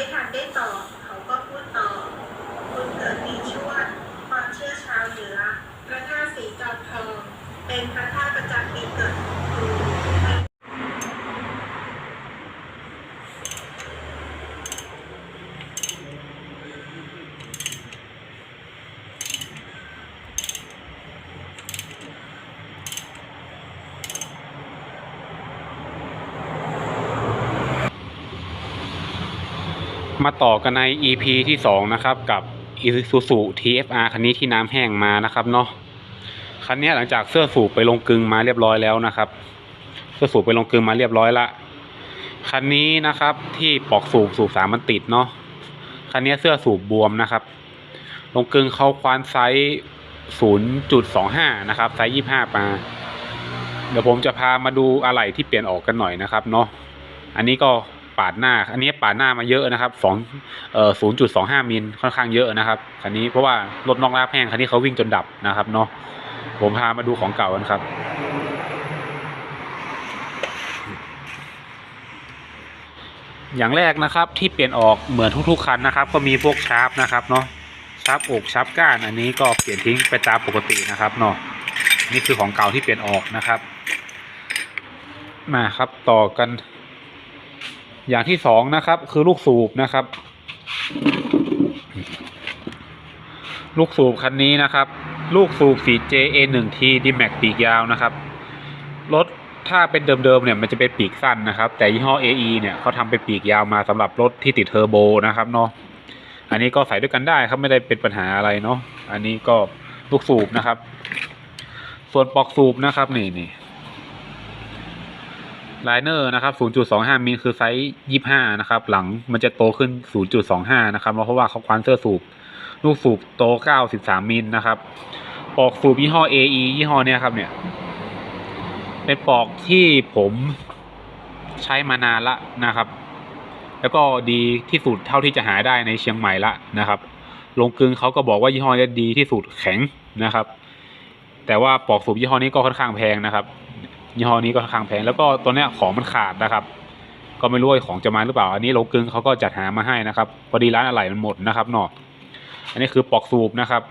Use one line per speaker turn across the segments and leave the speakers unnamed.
ไม่ทันได้ตอบเขาก็พูดต่อคุณเกิดปีชวดความเชื่อชาวเหนือพระธาตุสีจอมทองเป็นพระธาตุประจำปีเกิดของครู
มาต่อกันใน EP ที่ 2 นะครับ กับ Isuzu TFR คันนี้ที่น้ำแห้งมานะครับเนาะคันนี้หลังจากเสื้อสูบไปลงกึงมาเรียบร้อยแล้วนะครับ เสื้อสูบไปลงกึงมาเรียบร้อยละคันนี้นะครับที่ปลอกสูบสูบสามมันติดเนาะคันนี้เสื้อสูบบวมนะครับ ลงกึงเขาควานไซส์0.25 นะครับไซส์25มาเดี๋ยวผมจะพามาดูอะไหล่ที่เปลี่ยนออกกันหน่อยนะครับเนาะอันนี้ก็ ปาดหน้า อันนี้ปาดหน้ามาเยอะนะครับสองเอ่อ0.25มิลค่อนข้างเยอะนะครับคันนี้เพราะว่ารถนอกลาบแห้งคันนี้เขาวิ่งจนดับนะครับเนาะผมพามาดูของเก่ากันครับอย่างแรกนะครับที่เปลี่ยนออกเหมือนทุกๆคันนะครับ ก็มีพวกชาร์ปนะครับเนาะชาร์ปอกชาร์ปก้านอันนี้ก็เปลี่ยนทิ้งไปตามปกตินะครับเนาะนี่คือของเก่าที่เปลี่ยนออกนะครับ มาครับต่อกัน อย่างที่สองนะครับ คือลูกสูบนะครับ ลูกสูบคันนี้นะครับ ลูกสูบ 4JA1T D-Max ปีกยาวนะครับรถถ้าเป็นเดิมๆเนี่ยมันจะเป็นปีกสั้นนะครับ แต่ยี่ห้อ AE เนี่ยเขาทำเป็นปีกยาวมาสำหรับรถที่ติดเทอร์โบนะครับเนาะอันนี้ก็ใส่ด้วยกันได้ครับไม่ได้เป็นปัญหาอะไรเนาะอันนี้ก็ลูกสูบนะครับ ส่วนปลอกสูบนะครับนี่นี่ ไลเนอร์นะครับ 0.25 มิลคือไซส์ 25 นะครับ หลังมันจะโตขึ้น 0.25 นะครับ เพราะว่าเขาควานเสื้อสูบ ลูกสูบโต 93 มิลนะครับปลอกสูบยี่ห้อ AE ยี่ห้อเนี้ยครับเนี่ย เป็นปลอกที่ผมใช้มานานละนะครับ แล้วก็ดีที่สุดเท่าที่จะหาได้ในเชียงใหม่ละนะครับ ลงกลึงเขาก็บอกว่ายี่ห้อนี้ดีที่สุดแข็งนะครับ แต่ว่าปลอกสูบยี่ห้อนี้ก็ค่อนข้างแพงนะครับ ยี่ห้อนี้ก็ค่อนข้างแพงแล้วก็ตัวเนี้ยของมันขาดนะครับ ก็ไม่รู้ว่าของจะมาหรือเปล่า อันนี้ลกึงเขาก็จัดหามาให้นะครับพอดีร้านอะไหล่มันหมดนะครับเนาะอันนี้คือปลอกสูบนะครับ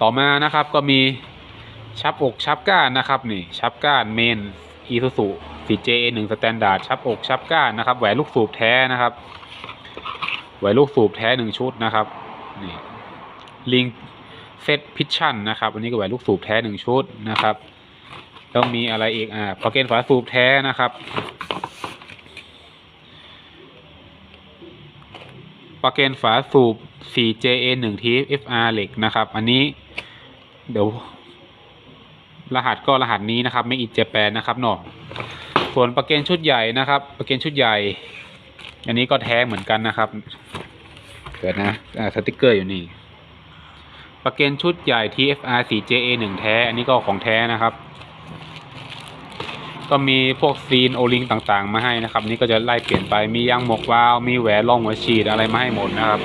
ต่อมานะครับก็มีชับอกชับก้านนะครับนี่ชับก้านเมนอีซูซู 4J 1 Standard ชับอกชับก้านนะครับแหวนลูกสูบแท้นะครับแหวนลูกสูบแท้หนึ่งชุดนะครับนี่ลิงเซตพิชชั่นนะครับอันนี้ก็แหวนลูกสูบแท้หนึ่งชุดนะครับ แล้วมีอะไรอีกอ่าพอเกนฝาสูบแท้นะครับปลั๊กเกนฝาสูบ 4JA1 TFR เหล็กนะครับ อันนี้เดี๋ยว รหัสก็รหัสนี้นะครับ ไม่อิ j เจแปนนะครับเนาะส่วนปลั๊กเกนชุดใหญ่นะครับปลั๊กเกนชุดใหญ่ อันนี้ก็แท้เหมือนกันนะครับ เกิดนะอ่าสติกเกอร์อยู่นี่ปลั๊กเกนชุดใหญ่ TFR 4JA1 แท้ อันนี้ก็ของแท้นะครับ ก็มีพวกซีนโอลิงต่างๆ มาให้นะครับ นี่ก็จะไล่เปลี่ยนไปมียางหมกวาล์วมีแหวนรองหัวฉีดอะไรมาให้หมดนะครับ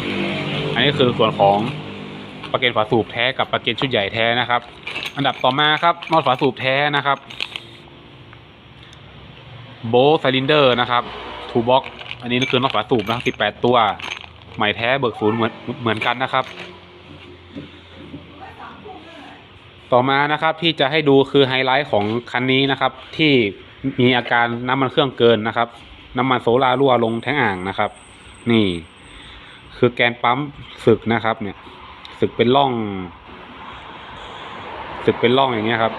อันนี้คือส่วนของปลั๊กเกนฝาสูบแท้กับปลั๊กเกนชุดใหญ่แท้นะครับ อันดับต่อมาครับนอตฝาสูบแท้นะครับโบไซลินเดอร์นะครับทูบ็อกอันนี้คือนอตฝาสูบนะครับ18 ตัว ใหม่แท้เบิกศูนย์เหมือนเหมือนกันนะครับ ต่อมานะครับที่จะให้ดูคือไฮไลท์ของคันนี้นะครับ ที่มีอาการน้ำมันเครื่องเกินนะครับ น้ำมันโซลารั่วลงแท้งอ่างนะครับ นี่ คือแกนปั๊มสึกนะครับ เนี่ย สึกเป็นร่อง สึกเป็นร่องอย่างเงี้ยครับ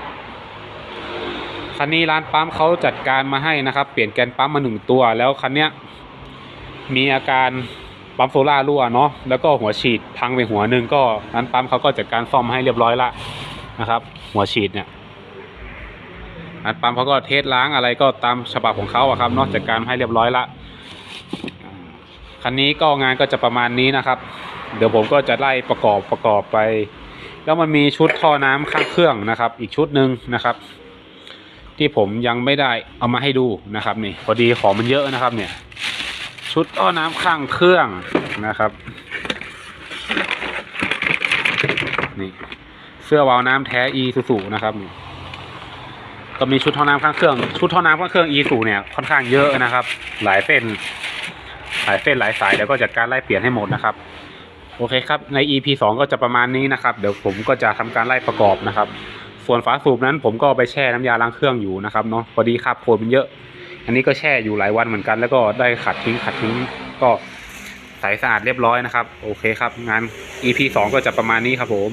คันนี้ร้านปั๊มเขาจัดการมาให้นะครับ เปลี่ยนแกนปั๊มมาหนึ่งตัว แล้วคันเนี้ยมีอาการปั๊มโซล่ารั่วเนาะแล้วก็หัวฉีดพังไปหัวหนึ่งก็ร้านปั๊มเขาก็จัดการซ่อมให้เรียบร้อยละ นะครับ หัวฉีดเนี่ยร้านปั๊มเขาก็เทสล้างอะไรก็ตามฉบับของเขาอะครับนอกจากการให้เรียบร้อยละคันนี้ก็งานก็จะประมาณนี้นะครับ เดี๋ยวผมก็จะไล่ประกอบประกอบไป แล้วมันมีชุดท่อน้ำข้างเครื่องนะครับ อีกชุดหนึ่งนะครับ ที่ผมยังไม่ได้เอามาให้ดูนะครับนี่พอดีของมันเยอะนะครับ เนี่ย ชุดท่อน้ำข้างเครื่องนะครับนี่ เสื้อวาล์วน้ำแท้อีซูซูนะครับ ก็มีชุดท่อน้ำข้างเครื่อง ชุดท่อน้ำข้างเครื่องอีซูเนี่ยค่อนข้างเยอะนะครับ หลายเส้น หลายเส้นหลายสายเดี๋ยวก็จัดการไล่เปลี่ยนให้หมดนะครับโอเคครับใน EP สองก็จะประมาณนี้นะครับ เดี๋ยวผมก็จะทำการไล่ประกอบนะครับ ส่วนฝาสูบนั้นผมก็ไปแช่น้ำยาล้างเครื่องอยู่นะครับเนาะพอดีครับโคลนมันเยอะ อันนี้ก็แช่อยู่หลายวันเหมือนกัน แล้วก็ได้ขัดทิ้งขัดทิ้งก็ใสสะอาดเรียบร้อยนะครับ โอเคครับงาน EP สองก็จะประมาณนี้ครับผม